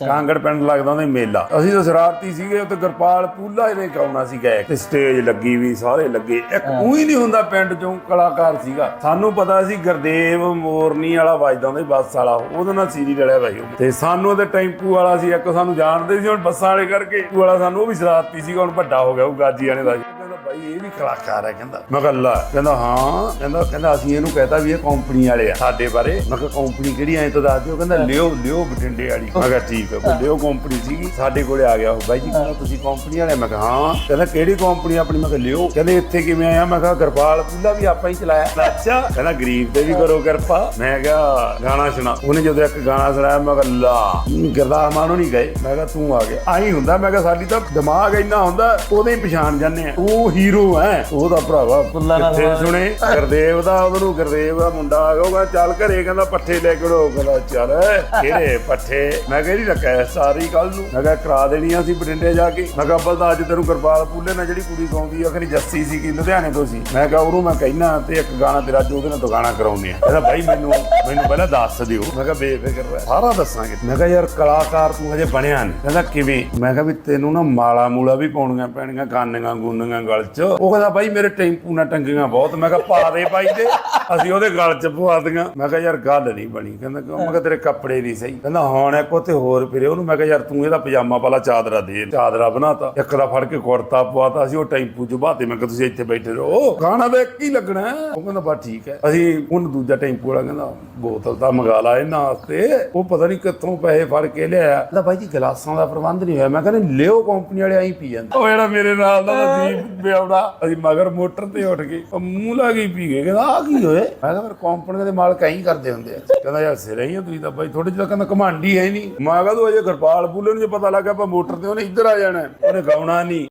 ਕਾਂਗੜ ਪਿੰਡ ਲੱਗਦਾ ਉਹਦਾ ਮੇਲਾ। ਅਸੀਂ ਤਾਂ ਸ਼ਰਾਰਤੀ ਸੀਗੇ ਉੱਤੇ ਗੁਰਪਾਲ ਪੂਲਾ ਇਹਨੇ ਕਾਉਣਾ ਸੀ ਗਏ ਤੇ ਸਟੇਜ ਲੱਗੀ ਵੀ ਸਾਰੇ ਲੱਗੇ। ਇੱਕ ਉਹੀ ਨਹੀਂ ਹੁੰਦਾ ਪਿੰਡ ਚੋਂ ਕਲਾਕਾਰ ਸੀਗਾ। ਸਾਨੂੰ ਪਤਾ ਸੀ ਗੁਰਦੇਵ ਮੋਰਨੀ ਵਾਲਾ ਵੱਜਦਾ ਹੁੰਦਾ ਬੱਸ ਵਾਲਾ। ਉਹਦੇ ਨਾਲ ਸੀਰੀ ਰਲਿਆ ਭਾਈ ਤੇ ਸਾਨੂੰ ਉਹਦੇ ਟੈਂਪੂ ਵਾਲਾ ਸੀ ਇੱਕ ਸਾਨੂੰ ਜਾਣਦੇ ਸੀ ਹੁਣ ਬੱਸਾਂ ਵਾਲੇ ਕਰਕੇ। ਟੈਂਪੂ ਵਾਲਾ ਸਾਨੂੰ ਉਹ ਵੀ ਸ਼ਰਾਰਤੀ ਸੀਗਾ ਹੁਣ ਵੱਡਾ ਹੋ ਗਿਆ ਉਹ ਗਾਜੀ ਵਾਲੇ ਦਾ। ਕਹਿੰਦਾ ਇਹ ਵੀ ਕਲਾਕਾਰ ਹੈ ਕਹਿੰਦਾ ਮੈਂ ਕਿਹਾ ਲੈ ਕਹਿੰਦਾ ਹਾਂ ਕਹਿੰਦਾ ਕਹਿੰਦਾ ਅਸੀਂ ਇਹਨੂੰ ਕਹਤਾ ਵੀ ਇਹ ਕੰਪਨੀ ਵਾਲੇ ਆ ਸਾਡੇ ਬਾਰੇ ਮੈਂ ਕਿਹਾ ਕੰਪਨੀ ਕਿਹੜੀ ਐ ਤਾਂ ਦੱਸ ਦਿਓ ਕਹਿੰਦਾ ਲਿਓ ਲਿਓ ਬਠਿੰਡੇ ਵਾਲੀ ਮੈਂ ਕਿਹਾ ਠੀਕ ਹੈ ਲਿਓ ਕੰਪਨੀ ਸੀਗੀ ਸਾਡੇ ਕੋਲੇ ਆ ਗਿਆ ਉਹ ਬਾਈ ਜੀ ਕਹਿੰਦਾ ਤੁਸੀਂ ਕੰਪਨੀ ਵਾਲੇ ਮੈਂ ਕਿਹਾ ਹਾਂ ਕਹਿੰਦਾ ਕਿਹੜੀ ਕੰਪਨੀ ਆਪਣੀ ਮੈਂ ਕਿਹਾ ਲਿਓ ਕਹਿੰਦੇ ਇੱਥੇ ਕਿਵੇਂ ਆਇਆ ਮੈਂ ਕਿਹਾ ਕਿਰਪਾਲ ਪੂਲਾ ਵੀ ਆਪਾਂ ਹੀ ਚਲਾਇਆ ਅੱਛਾ ਕਹਿੰਦਾ ਗਰੀਬ ਤੇ ਵੀ ਕਰੋ ਕਿਰਪਾ ਮੈਂ ਕਿਹਾ ਗਾਣਾ ਸੁਣਾ ਉਹਨੇ ਜਦੋਂ ਇੱਕ ਗਾਣਾ ਸੁਣਾਇਆ ਮੈਂ ਕਿਹਾ ਲਾ ਗਰਦਾ ਮਾਨੋ ਨਹੀਂ ਗਏ ਮੈਂ ਕਿਹਾ ਤੂੰ ਆ ਗਿਆ ਆਹੀ ਹੁੰਦਾ ਮੈਂ ਕਿਹਾ ਸਾਡੀ ਤਾਂ ਦਿਮਾਗ ਇੰਨਾ ਹੁੰਦਾ ਉਹਦੇ ਹੀ ਪਛਾਣ ਜਾਂਦੇ ਆ ਉਹ ਹੀਰੋ ਹੈ। ਉਹਦਾ ਭਰਾਵਾ ਪੁੱਲਾ ਨਾਲ ਕਿੱਥੇ ਸੁਣੇ? ਗੁਰਦੇਵ ਦਾ ਉਹਨੂੰ ਗੁਰਦੇਵ ਦਾ ਮੁੰਡਾ ਆ ਗਿਆ ਉਹ ਕਹਿੰਦਾ ਚੱਲ ਘਰੇ ਕਹਿੰਦਾ ਪੱਠੇ ਲੈ ਕੇ ਉਹ ਕਹਿੰਦਾ ਚੱਲ ਕਿਹੜੇ ਪੱਠੇ? ਮੈਂ ਕਿਹਾ ਇਹਦੀ ਰੱਖਿਆ ਸਾਰੀ ਕੱਲ ਨੂੰ। ਮੈਂ ਕਿਹਾ ਕਰਾ ਦੇਣੀਆਂ ਸੀ ਬਠਿੰਡੇ ਜਾ ਕੇ। ਮੈਂ ਕਿਹਾ ਅੱਬਲ ਤਾਂ ਅੱਜ ਤੈਨੂੰ ਗੁਰਪਾਲ ਪੂਲੇ ਨਾਲ ਜਿਹੜੀ ਕੁੜੀ ਗਾਉਂਦੀ ਆ ਖਰੀ ਜੱਸੀ ਸੀ ਕਿ ਲੁਧਿਆਣੇ ਤੋਂ ਸੀ। ਮੈਂ ਕਿਹਾ ਉਹਨੂੰ ਮੈਂ ਕਹਿਣਾ ਤੇ ਇੱਕ ਗਾਣਾ ਤੇਰਾ ਅੱਜ ਉਹਦੇ ਨਾਲ ਦੁਗਾਣਾ ਕਰਾਉਂਦੇ ਆ। ਕਹਿੰਦਾ ਬਾਈ ਮੈਨੂੰ ਮੈਨੂੰ ਪਹਿਲਾਂ ਦੱਸ ਦਿਓ। ਮੈਂ ਕਿਹਾ ਬੇਫਿਕਰ ਰਹਿ। ਸਾਰਾ ਦੱਸਾਂਗੇ। ਮੈਂ ਕਿਹਾ ਯਾਰ ਕਲਾਕਾਰ ਤੂੰ ਹਜੇ ਬਣਿਆ ਨਹੀਂ। ਕਹਿੰਦਾ ਕਿਵੇਂ? ਮੈਂ ਕਿਹਾ ਵੀ ਤੈਨੂੰ ਨਾ ਮਾਲਾ ਮੂਲਾ ਵੀ ਪਾਉਣੀਆਂ ਪੈਣੀਆਂ ਗਾਨੀਆਂ ਗੁੰਨੀਆਂ ਗਲ 'ਚ ਉਹ ਕਹਿੰਦਾ ਬਾਈ ਮੇਰੇ ਟੈਂਪੂ ਨਾਲ ਟੰਗੀਆਂ ਬਹੁਤ। ਮੈਂ ਕਿਹਾ ਪਾ ਦੇ ਬਾਈ ਦੇ। ਅਸੀਂ ਉਹਦੇ ਗਲ 'ਚ ਪਵਾ ਮੈਂ ਕਿਹਾ, ਯਾਰ, ਗੱਲ ਨਹੀਂ ਬਣੀ। ਕਹਿੰਦਾ ਕਿਉਂ ਮੈਂ ਕਿਹਾ, ਤੇਰੇ ਕੱਪੜੇ ਨਹੀਂ ਸਹੀ। ਕਹਿੰਦਾ ਹੁਣ ਇੱਕ ਉੱਥੇ ਹੋਰ ਫਿਰੇ। ਉਹਨੂੰ ਮੈਂ ਕਿਹਾ, ਯਾਰ, ਤੂੰ ਇਹਦਾ ਪਜਾਮਾ ਪਾਲਾ, ਚਾਦਰਾ ਦੇ। ਚਾਦਰਾ ਬਣਾਤਾ। ਇੱਕ ਦਾ ਫੜ ਕੇ ਕੁੜਤਾ ਪਵਾਤਾ ਅਸੀਂ ਉਹ ਟੈਂਪੂ 'ਚ ਬਾਤੇ। ਮੈਂ ਕਿਹਾ, ਤੁਸੀਂ ਇੱਥੇ ਬੈਠੇ ਰਹੋ। ਗਾਣਾ ਤਾਂ ਇੱਕ ਹੀ ਲੱਗਣਾ? ਉਹ ਕਹਿੰਦਾ, ਬਸ ਠੀਕ ਹੈ। ਅਸੀਂ ਉਹਨੂੰ ਦੂਜਾ ਟੈਂਪੂ ਵਾਲਾ ਕਹਿੰਦਾ, ਬੋਤਲ ਤਾਂ ਮੰਗਾ ਲਾ ਇਹਨਾਂ ਵਾਸਤੇ। ਉਹ ਪਤਾ ਨਹੀਂ ਕਿੱਥੋਂ ਪੈਸੇ ਫੜ ਕੇ ਲਿਆਇਆ। ਕਹਿੰਦਾ, ਬਾਈ ਜੀ, ਗਲਾਸਾਂ ਦਾ ਪ੍ਰਬੰਧ ਨਹੀਂ ਹੋਇਆ। ਮੈਂ ਕਹਿੰਦਾ ਲਿਓ, ਕੰਪਨੀ ਵਾਲੇ ਆਈ ਪੀ ਜਾਂਦੇ। ਉਹ ਜਿਹੜਾ ਮੇਰੇ ਨਾਲ ਦਾ ਨਸੀਬ ਪਿਆਉੜਾ ਅਸੀਂ ਮਗਰ ਮੋਟਰ ਤੇ ਉੱਠ ਗਏ। ਉਹ ਮੂੰਹ ਲਾ ਕੇ ਹੀ ਪੀ ਗਏ। ਕਹਿੰਦਾ ਆ ਕੀ ਹੋਏ ਮੈਂ ਕਿਹਾ ਫਿਰ ਕੰਪਨੀ ਦੇ ਮਾਲਕ ਐਂ ਕਰਦੇ ਹੁੰਦੇ ਆ। ਕਹਿੰਦਾ ਯਾਰ ਸਿਰੇ ਹੀ ਆ ਤੁਸੀਂ ਤਾਂ ਬਾਈ ਥੋੜੇ ਜਿਹਾ ਕਹਿੰਦਾ ਕਮਾਂਡੀ ਹੈ ਨਹੀਂ। ਮੈਂ ਕਿਹਾ ਤੂੰ ਅਜੇ ਗਰਪਾਲ ਬੁੱਲੇ ਨੂੰ ਜੇ ਪਤਾ ਲੱਗਾ ਆਪਾਂ ਮੋਟਰ ਤੇ ਉਹਨੇ ਇੱਧਰ ਆ ਜਾਣਾ, ਉਹਨੇ ਗਾਉਣਾ ਨਹੀਂ।